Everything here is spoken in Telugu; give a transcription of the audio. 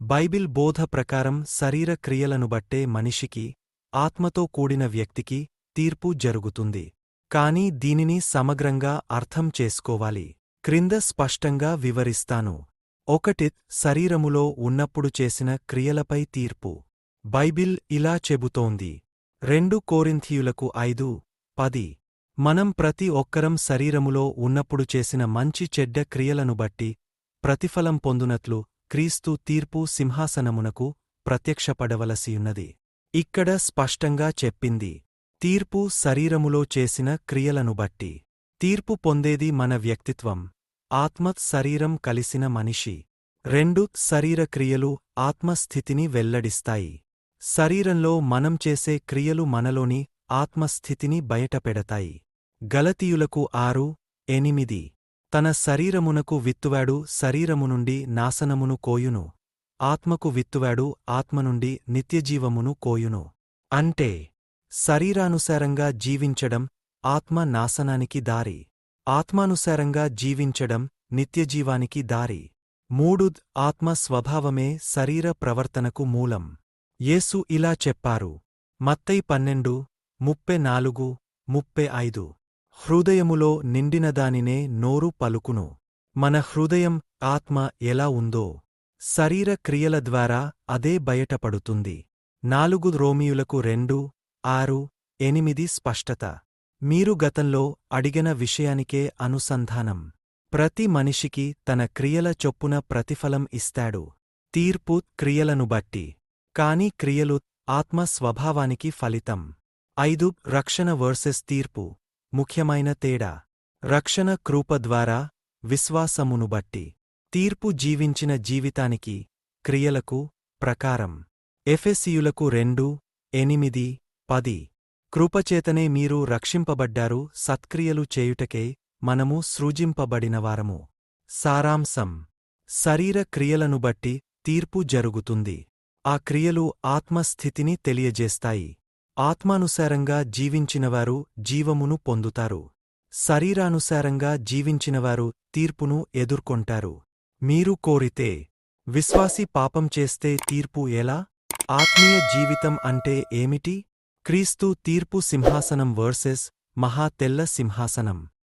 బైబిల్ బోధ ప్రకారం శరీర క్రియలను బట్టే మనిషికి ఆత్మతో కూడిన వ్యక్తికి తీర్పు జరుగుతుంది. కాని దీనిని సమగ్రంగా అర్థం చేసుకోవాలి. క్రింద స్పష్టంగా వివరిస్తాను. ఒకటి శరీరములో ఉన్నప్పుడు చేసిన క్రియలపై తీర్పు. బైబిల్ ఇలా చెబుతోంది. రెండు కోరింథియులకు ఐదు పది. మనం ప్రతి ఒక్కరం శరీరములో ఉన్నప్పుడు చేసిన మంచి చెడ్డ క్రియలను బట్టి ప్రతిఫలం పొందునట్లు క్రీస్తు తీర్పు సింహాసనమునకు ప్రత్యక్షపడవలసియున్నది. ఇక్కడ స్పష్టంగా చెప్పింది తీర్పు శరీరములో చేసిన క్రియలను బట్టి. తీర్పు పొందేది మన వ్యక్తిత్వం ఆత్మ శరీరం కలిసిన మనిషి. రెండు శరీర క్రియలు ఆత్మస్థితిని వెల్లడిస్తాయి. శరీరంలో మనం చేసే క్రియలు మనలోని ఆత్మస్థితిని బయటపెడతాయి. గలతీయులకు ఆరు ఎనిమిది. తన శరీరమునకు విత్తువాడు శరీరము నుండి నాశనమును కోయును. ఆత్మకు విత్తువాడు ఆత్మ నుండి నిత్యజీవమును కోయును. అంటే శరీరానుసారంగా జీవించడం ఆత్మ నాశనానికి దారి. ఆత్మానుసారంగా జీవించడం నిత్యజీవానికి దారి. మూడుద్ ఆత్మ స్వభావమే శరీర ప్రవర్తనకు మూలం. యేసు ఇలా చెప్పారు. మత్తై పన్నెండు ముప్పై నాలుగు ముప్పై ఐదు. హృదయములో నిండినదానినే నోరు పలుకును. మన హృదయం ఆత్మ ఎలా ఉందో శరీర క్రియల ద్వారా అదే బయటపడుతుంది. నాలుగు రోమియులకు రెండు ఆరు ఎనిమిది స్పష్టత. మీరు గతంలో అడిగిన విషయానికే అనుసంధానం. ప్రతి మనిషికి తన క్రియల చొప్పున ప్రతిఫలం ఇస్తాడు. తీర్పు క్రియలను బట్టి. కాని క్రియలు ఆత్మ స్వభావానికి ఫలితం. ఐదు రక్షణ వర్సెస్ తీర్పు. ముఖ్యమైన తేడా. రక్షణ కృప ద్వారా విశ్వాసమును బట్టి. తీర్పు జీవించిన జీవితానికి క్రియలకు ప్రకారం. ఎఫెసియులకు రెండు ఎనిమిది పది. కృపచేతనే మీరు రక్షింపబడ్డారు సత్క్రియలు చేయుటకే మనము సృజింపబడినవారము సారాంశం. శరీర క్రియలను బట్టి తీర్పు జరుగుతుంది. ఆ క్రియలు ఆత్మస్థితిని తెలియజేస్తాయి. ఆత్మానుసారంగా జీవించినవారు జీవమును పొందుతారు. శరీరానుసారంగా జీవించినవారు తీర్పును ఎదుర్కొంటారు. మీరు కోరితే విశ్వాసి పాపం చేస్తే తీర్పు ఎలా? ఆత్మీయ జీవితం అంటే ఏమిటి? క్రీస్తు తీర్పు సింహాసనం వర్సెస్ మహా తెల్ల సింహాసనం.